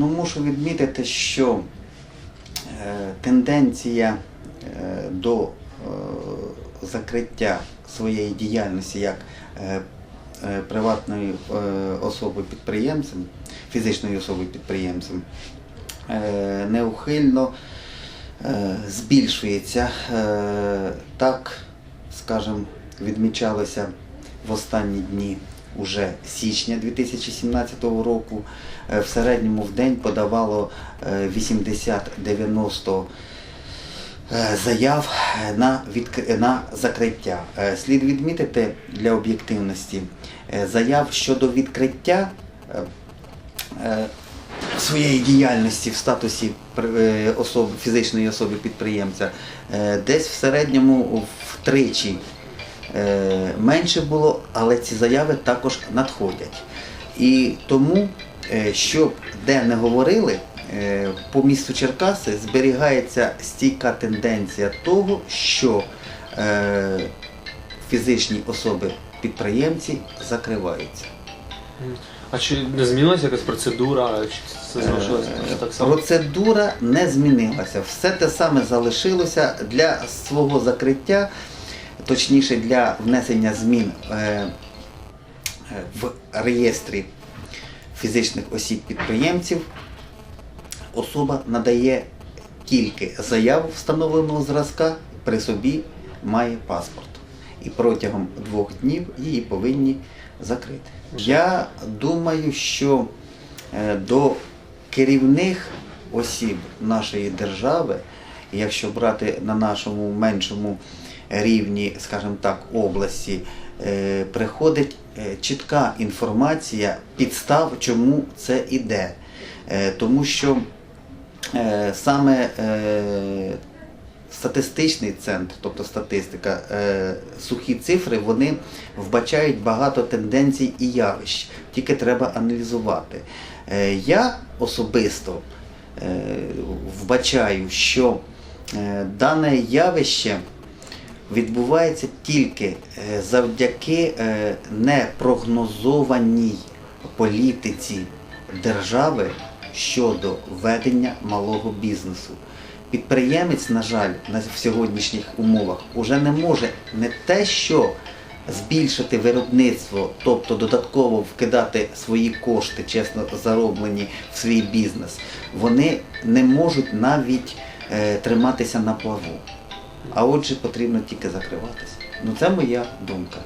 мушу відмітити, що е, тенденція е, до е, закриття своєї діяльності як приватної особи підприємцем, фізичної особи підприємцем, неухильно збільшується. Так, скажімо, відмічалося в останні дні уже січня 2017 року. Е, В середньому в день подавало е, 80-90 е, заяв на, відк- на закриття. Е, Слід відмітити для об'єктивності е, заяв щодо відкриття е, е, своєї діяльності в статусі е, особи, фізичної особи підприємця е, десь в середньому втричі е, менше було, але ці заяви також надходять. І тому, е, щоб де не говорили, е, по місту Черкаси зберігається стійка тенденція того, що е, фізичні особи підприємці закриваються. А чи не змінилася якась процедура? Чи це залишилось Е, так само? Процедура не змінилася. Все те саме залишилося для свого закриття, точніше для внесення змін е, е, в реєстрі фізичних осіб-підприємців. Особа надає тільки заяву встановленого зразка, при собі має паспорт. І протягом двох днів її повинні закрити. Я думаю, що е, до керівних осіб нашої держави, якщо брати на нашому меншому рівні, скажімо так, області, е, приходить е, чітка інформація підстав, чому це іде. Е, Тому що саме статистичний центр, тобто статистика, сухі цифри, вони вбачають багато тенденцій і явищ, тільки треба аналізувати. Я особисто вбачаю, що дане явище відбувається тільки е, завдяки е, непрогнозованій політиці держави щодо ведення малого бізнесу. Підприємець, на жаль, в сьогоднішніх умовах уже не може не те, що збільшити виробництво, тобто додатково вкидати свої кошти, чесно зароблені в свій бізнес. Вони не можуть навіть е, триматися на плаву. А отже, потрібно тільки закриватися. Ну це моя думка.